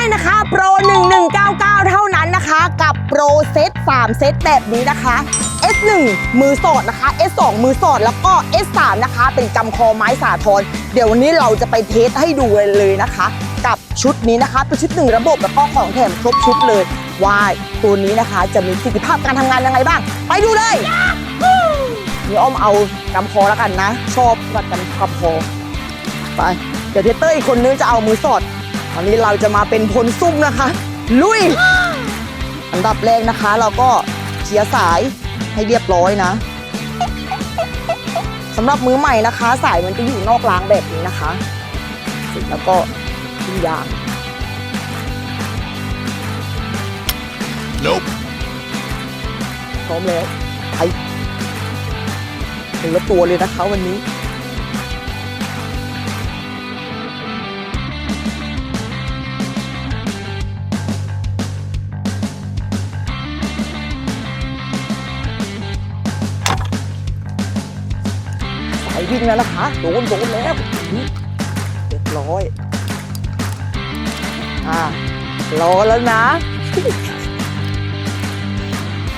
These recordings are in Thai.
ให้นะคะโปร 1199 เท่านั้นนะคะ กับโปรเซต3 เซตแบบนี้นะคะ S1 มือสอดนะคะ S2 มือสอดแล้วก็ S3 นะคะ เป็นกำคอไม้สาทรเดี๋ยววันนี้เราจะไปเทสให้ดูเลยนะคะ กับชุดนี้นะคะเป็นชุดหนึ่งระบบแล้วก็ของแถมครบชุดเลยว่าตัวนี้นะคะจะมีประสิทธิภาพการทำงานยังไงบ้าง ไปดูเลยนี่อ้อมเอากำคอแล้วกันนะ ชอบกับกำกำคอไป เดี๋ยวเทสเตอร์อีกคนนึงจะเอามือสอด ตอนนี้เราจะมาเป็นพลซุ่มนะคะ ลุย อันดับแรกนะคะ เราก็เคลียร์สายให้เรียบร้อยนะสำหรับมือใหม่นะคะ สายมันจะอยู่นอกรางแบบนี้นะคะเสร็จแล้วก็ทิ้งยาง Nope. พร้อมแล้วไปถึงละตัวเลยนะคะวันนี้ วิ่งแล้วนะคะโดนโดนแล้วเรียบร้อย อ่ารอแล้วนะ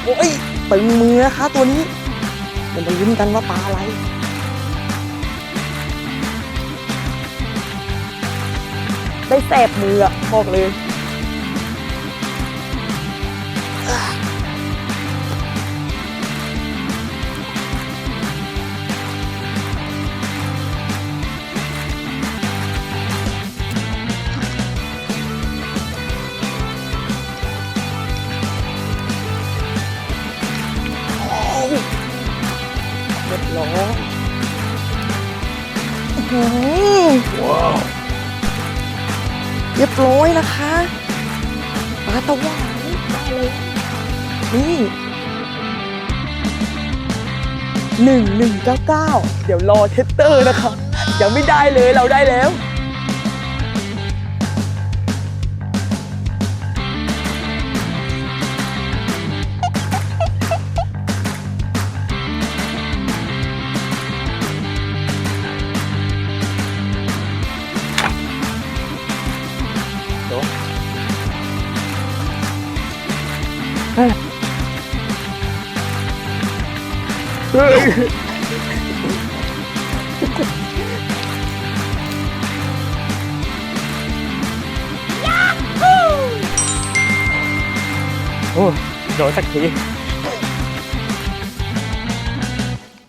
โอ้ยตึงมือนะคะตัวนี้เดี๋ยวมาลุ้นกันว่าปลาอะไรได้แสบมือบอกเลย เรียบร้อยอื้อหือ Wow. เรียบร้อยนะคะปลาตะวันได้เลยนี่หนึ่งหนึ่งเก้าเก้าเดี๋ยวรอเทสเตอร์นะคะยังไม่ได้เลยเราได้แล้ว โอ้โดนสักที